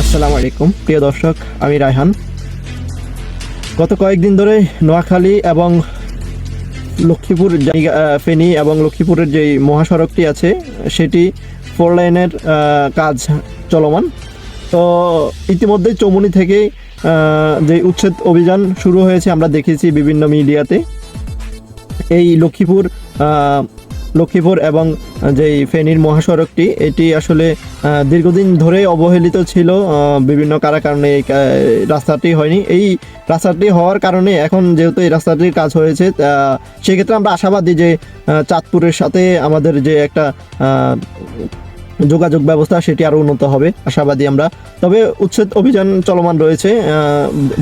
আসসালামু আলাইকুম। প্রিয় দর্শক, আমি রায়হান। গত কয়েকদিন ধরে নোয়াখালী এবং লক্ষ্মীপুর জায়গা ফেনী এবং লক্ষ্মীপুরের যে মহাসড়কটি আছে, সেটি ফোর লাইনের কাজ চলমান। তো ইতিমধ্যে চৌমুনি থেকে যে উচ্ছেদ অভিযান শুরু হয়েছে, আমরা দেখেছি বিভিন্ন মিডিয়াতে। এই লক্ষ্মীপুর লক্ষ্মীপুর এবং যেই ফেনীর মহাসড়কটি, এটি আসলে দীর্ঘদিন ধরে অবহেলিত ছিল বিভিন্ন কারা কারণে এই রাস্তাটি হয়নি। এই রাস্তাটি হওয়ার কারণে এখন যেহেতু এই রাস্তাটির কাজ হয়েছে সেক্ষেত্রে আমরা আশাবাদী যে চাঁদপুরের সাথে আমাদের যে একটা যোগাযোগ ব্যবস্থা, সেটি আরও উন্নত হবে, আশাবাদী আমরা। তবে উচ্ছেদ অভিযান চলমান রয়েছে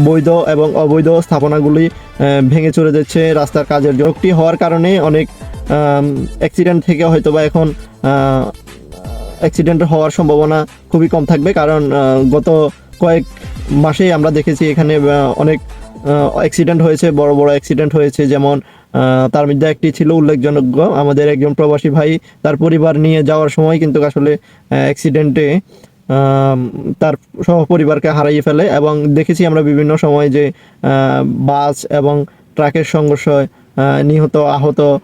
বৈধ এবং অবৈধ স্থাপনাগুলি ভেঙে চলে যাচ্ছে রাস্তার কাজের যোগটি হওয়ার কারণে অনেক অ্যাক্সিডেন্ট থেকে হয়তো বা এখন অ্যাক্সিডেন্ট হওয়ার সম্ভাবনা খুবই কম থাকবে। কারণ গত কয়েক মাসেই আমরা দেখেছি এখানে অনেক অ্যাক্সিডেন্ট হয়েছে বড় বড় অ্যাক্সিডেন্ট হয়েছে। যেমন তার মধ্যে একটি ছিল উল্লেখযোগ্য। আমাদের একজন প্রবাসী ভাই তার পরিবার নিয়ে যাওয়ার সময় কিন্তু আসলে অ্যাক্সিডেন্টে তার সহ পরিবারকে হারিয়ে ফেলে এবং দেখেছি আমরা বিভিন্ন সময় যে বাস এবং ট্রাকের সংঘর্ষ নিহত আহত আহ,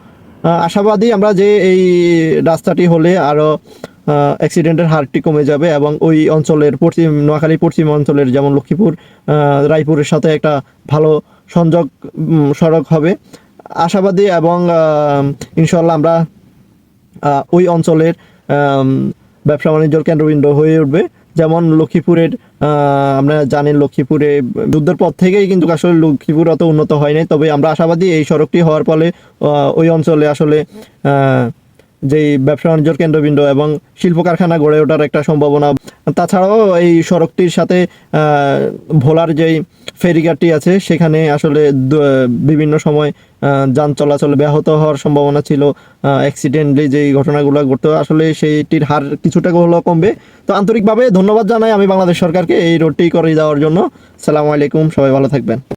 আশাবাদী আমরা যে এই রাস্তাটি হলে আরও অ্যাক্সিডেন্টের হারটি কমে যাবে এবং ওই অঞ্চলের পশ্চিম, নোয়াখালী পশ্চিম অঞ্চলের যেমন লক্ষ্মীপুর রায়পুরের সাথে একটা ভালো সংযোগ সড়ক হবে। আশাবাদী এবং ইনশাল্লাহ আমরা ওই অঞ্চলের ব্যবসা বাণিজ্যর কেন্দ্রবিন্দু হয়ে উঠবে। যেমন লক্ষ্মীপুরের আমরা জানেন লক্ষ্মীপুরে যুদ্ধের পর থেকেই কিন্তু আসলে লক্ষ্মীপুর অত উন্নত হয়নি তবে আমরা আশাবাদী এই সড়কটি হওয়ার ফলে ওই অঞ্চলে আসলে যেই ব্যবসা বাণিজ্যর কেন্দ্রবিন্দু এবং শিল্প কারখানা গড়ে ওঠার একটা সম্ভাবনা তাছাড়াও এই সড়কটির সাথে ভোলার যেই ফেরিঘাটটি আছে, সেখানে আসলে বিভিন্ন সময় যান চলাচল ব্যাহত হওয়ার সম্ভাবনা ছিল অ্যাক্সিডেন্টলি যেই ঘটনাগুলো ঘটতো, আসলে সেইটির হার কিছুটা হলেও কমবে। তো আন্তরিকভাবে ধন্যবাদ জানাই আমি বাংলাদেশ সরকারকে এই রোডটি করে দেওয়ার জন্য। সালাম আলাইকুম, সবাই ভালো থাকবেন।